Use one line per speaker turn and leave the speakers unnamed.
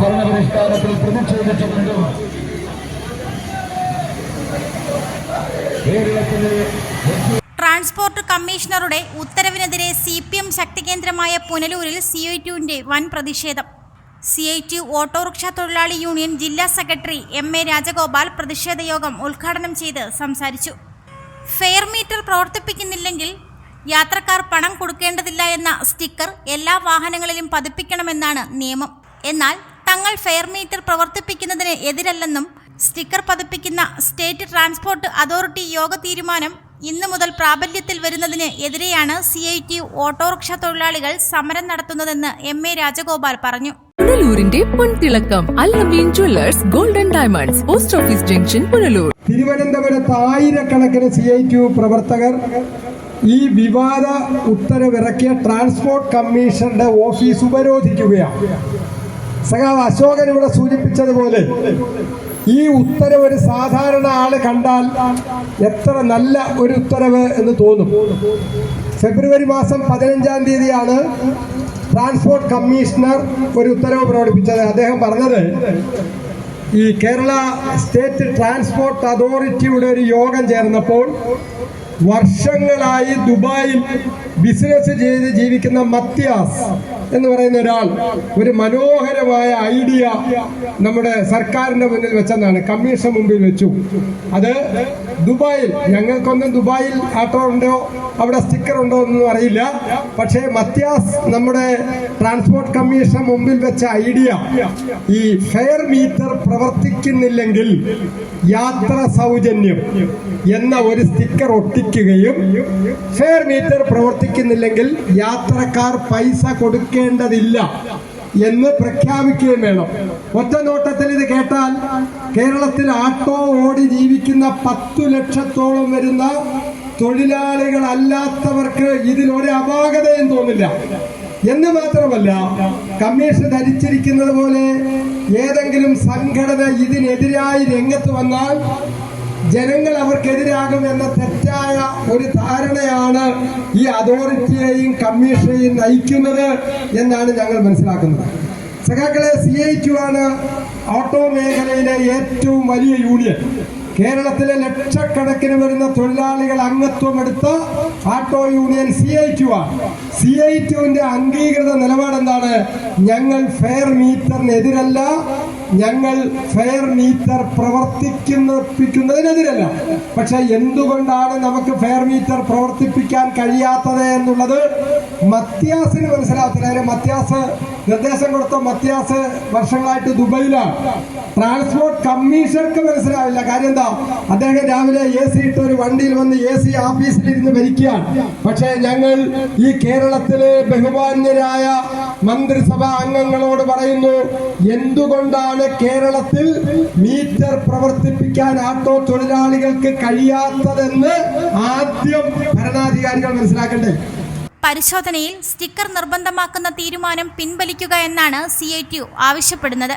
തൊഴിലാളികളെ കേരളത്തിലെ
ട്രാൻസ്പോർട്ട് കമ്മീഷണറുടെ ഉത്തരവിനെതിരെ സി പി എം ശക്തികേന്ദ്രമായ പുനലൂരിൽ സി ഐ ടുവിന്റെ വൻ പ്രതിഷേധം. സി ഐ ടി ഓട്ടോറിക്ഷ തൊഴിലാളി യൂണിയൻ ജില്ലാ സെക്രട്ടറി എം എ രാജഗോപാൽ പ്രതിഷേധ യോഗം ഉദ്ഘാടനം ചെയ്ത് സംസാരിച്ചു. ഫെയർ മീറ്റർ പ്രവർത്തിപ്പിക്കുന്നില്ലെങ്കിൽ യാത്രക്കാർ പണം കൊടുക്കേണ്ടതില്ല എന്ന സ്റ്റിക്കർ എല്ലാ വാഹനങ്ങളിലും പതിപ്പിക്കണമെന്നാണ് നിയമം. എന്നാൽ തങ്ങൾ ഫെയർ മീറ്റർ പ്രവർത്തിപ്പിക്കുന്നതിന് എതിരല്ലെന്നും സ്റ്റിക്കർ പതിപ്പിക്കുന്ന സ്റ്റേറ്റ് ട്രാൻസ്പോർട്ട് അതോറിറ്റി യോഗ തീരുമാനം ഇന്നു മുതൽ പ്രാബല്യത്തിൽ വരുന്നതിന് എതിരെയാണ് സി ഐ ടി ഓട്ടോറിക്ഷ തൊഴിലാളികൾ സമരം നടത്തുന്നതെന്ന് എം എ രാജഗോപാൽ പറഞ്ഞു.
പുനലൂരിന്റെ പൊൻതിളക്കം Allameen jewellers golden diamonds post office junction Punalur.
തിരുവനന്തപുരത്ത് ആയിരക്കണക്കിന് സി ഐ ടി പ്രവർത്തകർ ഈ വിവാദ ഉത്തരവിറക്കിയ ട്രാൻസ്പോർട്ട് കമ്മീഷണറുടെ ഓഫീസ് ഉപരോധിക്കുകയാണ്. സഖാവ് അശോകൻ ഇവിടെ സൂചിപ്പിച്ചതുപോലെ ഈ ഉത്തരവ് ഒരു സാധാരണ ആൾ കണ്ടാൽ എത്ര നല്ല ഒരു ഉത്തരവ് എന്ന് തോന്നും. ഫെബ്രുവരി മാസം പതിനഞ്ചാം തീയതിയാണ് ട്രാൻസ്പോർട്ട് കമ്മീഷണർ ഒരു ഉത്തരവ് പ്രകടിപ്പിച്ചത്. അദ്ദേഹം പറഞ്ഞത് ഈ കേരള സ്റ്റേറ്റ് ട്രാൻസ്പോർട്ട് അതോറിറ്റിയുടെ ഒരു യോഗം ചേർന്നപ്പോൾ വർഷങ്ങളായി ദുബായിൽ ബിസിനസ് ചെയ്ത് ജീവിക്കുന്ന മത്യാസ്. എന്ന് പറയുന്ന ഒരാൾ ഒരു മനോഹരമായ ഐഡിയ നമ്മുടെ സർക്കാരിന്റെ മുന്നിൽ വെച്ചെന്നാണ്. കമ്മീഷൻ മുമ്പിൽ വെച്ചു. അത് ദുബായിൽ ഞങ്ങൾക്കൊന്നും ദുബായിൽ ആട്ടോ ഉണ്ടോ അവിടെ സ്റ്റിക്കർ ഉണ്ടോ എന്നൊന്നും അറിയില്ല. പക്ഷേ മത്യാസ് നമ്മുടെ ട്രാൻസ്പോർട്ട് കമ്മീഷൻ മുമ്പിൽ വെച്ച ഐഡിയ ഈ ഫെയർ മീറ്റർ പ്രവർത്തിക്കുന്നില്ലെങ്കിൽ യാത്ര സൗജന്യം എന്ന ഒരു സ്റ്റിക്കർ ഒട്ടിക്കുകയും ഫെയർ മീറ്റർ പ്രവർത്തിക്കുന്നില്ലെങ്കിൽ യാത്രക്കാർ പൈസ കൊടുക്കേണ്ടതില്ല എന്ന് പ്രഖ്യാപിക്കുകയും വേണം. ഒറ്റ നോട്ടത്തിൽ ഇത് കേട്ടാൽ കേരളത്തിൽ ആട്ടോ ഓടി ജീവിക്കുന്ന പത്തു ലക്ഷത്തോളം വരുന്ന തൊഴിലാളികളല്ലാത്തവർക്ക് ഇതിൽ ഒരു അപാകതയും തോന്നില്ല. എന്ന് മാത്രമല്ല കമ്മീഷൻ ധരിച്ചിരിക്കുന്നത് പോലെ ഏതെങ്കിലും സംഘടന ഇതിനെതിരായി രംഗത്ത് വന്നാൽ ജനങ്ങൾ അവർക്കെതിരാകും എന്ന തെറ്റായ ഒരു ധാരണയാണ് ഈ അതോറിറ്റിയെയും കമ്മീഷനെയും നയിക്കുന്നത് എന്നാണ് ഞങ്ങൾ മനസ്സിലാക്കുന്നത്. സഖാക്കളെ സി ഐ ടു ആണ് ഓട്ടോ മേഖലയിലെ ഏറ്റവും വലിയ യൂണിയൻ. കേരളത്തിലെ ലക്ഷക്കണക്കിന് വരുന്ന തൊഴിലാളികൾ അംഗത്വം എടുത്ത auto union C I TU ആണ്. സി ഐ ടുവിന്റെ അംഗീകൃത നിലപാട് എന്താണ് ഞങ്ങൾ ഫെയർ മീറ്ററിനെതിരല്ല ഞങ്ങൾ ഫെയർ മീറ്റർ പ്രവർത്തിക്കുന്നതിനെതിരല്ല. പക്ഷെ എന്തുകൊണ്ടാണ് നമുക്ക് ഫെയർ മീറ്റർ പ്രവർത്തിപ്പിക്കാൻ കഴിയാത്തത് എന്നുള്ളത് മത്യാസിന് മനസ്സിലാകത്തില്ല. മത്യാസ് നിർദ്ദേശം കൊടുത്ത മത്യാസ് വർഷങ്ങളായിട്ട് ദുബൈയിലാണ്. ട്രാൻസ്പോർട്ട് കമ്മീഷണർക്ക് മനസ്സിലാവില്ല. കാര്യം എന്താ? അദ്ദേഹം രാവിലെ എ സി ഇട്ട് ഒരു വണ്ടിയിൽ വന്ന് എ സി ഓഫീസിലിരുന്ന് ഭരിക്കുകയാണ്. പക്ഷേ ഞങ്ങൾ ഈ കേരളത്തിലെ ബഹുമാന്യരായ മന്ത്രിസഭാ അംഗങ്ങളോട് പറയുന്നു എന്തുകൊണ്ടാണ് കേരളത്തിൽ മീറ്റർ പ്രവർത്തിപ്പിക്കാൻ ആട്ടോ തൊഴിലാളികൾക്ക് കഴിയാത്തതെന്ന് ആദ്യം ഭരണാധികാരികൾ മനസ്സിലാക്കണ്ടേ?
പരിശോധനയിൽ സ്റ്റിക്കർ നിർബന്ധമാക്കുന്ന തീരുമാനം പിൻവലിക്കുക എന്നാണ് സി ആവശ്യപ്പെടുന്നത്.